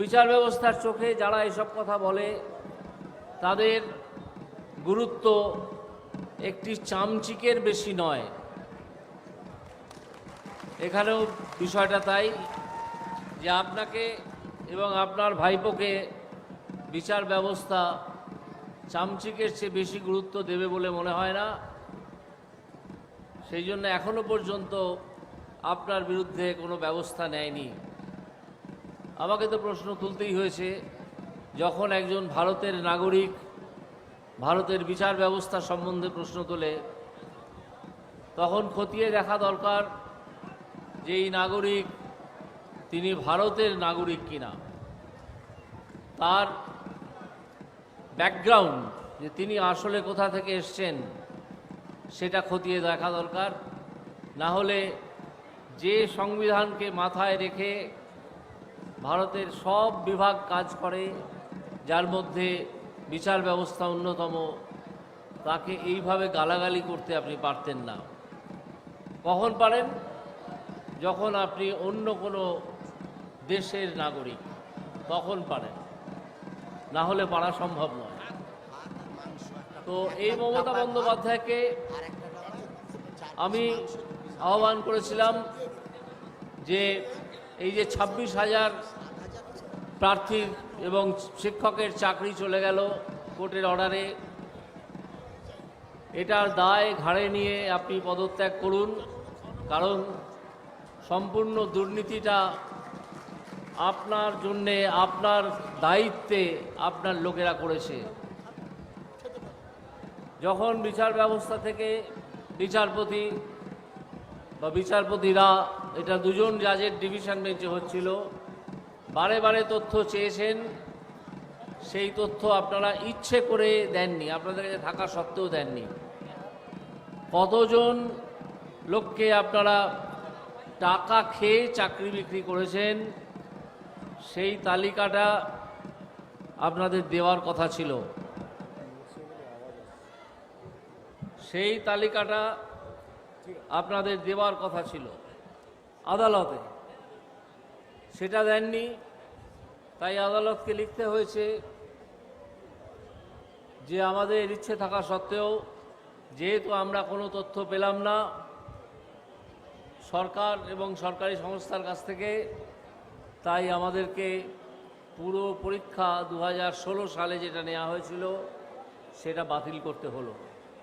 বিচার ব্যবস্থার চোখে যারা এসব কথা বলে, তাদের গুরুত্ব একটি চামচিকের বেশি নয়। এখানেও বিষয়টা তাই যে আপনাকে এবং আপনার ভাইপোকে বিচার ব্যবস্থা চামচিকের চেয়ে বেশি গুরুত্ব দেবে বলে মনে হয় না। সেই জন্য এখনও পর্যন্ত আপনার বিরুদ্ধে কোনো ব্যবস্থা নেয়নি। আমাকে তো প্রশ্ন তুলতেই হয়েছে, যখন একজন ভারতের নাগরিক ভারতের বিচার ব্যবস্থা সম্বন্ধে প্রশ্ন তোলে, তখন খতিয়ে দেখা দরকার যে এই নাগরিক তিনি ভারতের নাগরিক কিনা। তার ব্যাকগ্রাউন্ড যে তিনি আসলে কোথা থেকে এসছেন, সেটা খতিয়ে দেখা দরকার। না হলে যে সংবিধানকে মাথায় রেখে ভারতের সব বিভাগ কাজ করে, যার মধ্যে বিচার ব্যবস্থা অন্যতম, তাকে এইভাবে গালাগালি করতে আপনি পারতেন না। কখন পারেন? যখন আপনি অন্য কোনো দেশের নাগরিক, তখন পারেন। না হলে পারা সম্ভব নয়। তো এই মমতা বন্দ্যোপাধ্যায়কে আমি আহ্বান করেছিলাম যে এই যে ছাব্বিশ হাজার প্রার্থীর এবং শিক্ষকের চাকরি চলে গেল কোর্টের অর্ডারে, এটার দায় ঘাড়ে নিয়ে আপনি পদত্যাগ করুন, কারণ সম্পূর্ণ দুর্নীতিটা আপনার জন্যে, আপনার দায়িত্বে আপনার লোকেরা করেছে। যখন বিচার ব্যবস্থা থেকে বিচারপতি বা বিচারপতিরা এটা দুজন জাজের ডিভিশন বেঞ্চে হচ্ছিল। বারে বারে তথ্য চেয়েছেন। সেই তথ্য আপনারা ইচ্ছে করে দেননি। আপনাদের কাছে থাকা সত্ত্বেও দেননি। কতজন লোককে আপনারা টাকা খেয়ে চাকরি বিক্রি করেছেন, সেই তালিকাটা আপনাদের দেওয়ার কথা ছিল। সেই তালিকাটা আপনাদের দেওয়ার কথা ছিল আদালতে। সেটা দেননি, তাই আদালতকে লিখতে হয়েছে যে আমাদের ইচ্ছে থাকা সত্ত্বেও যেহেতু আমরা কোনো তথ্য পেলাম না, সরকার এবং সরকারি সংস্থার কাছ থেকে, তাই আমাদেরকে পুরো পরীক্ষা দু হাজার ষোলো সালে যেটা নেওয়া হয়েছিল, সেটা বাতিল করতে হলো।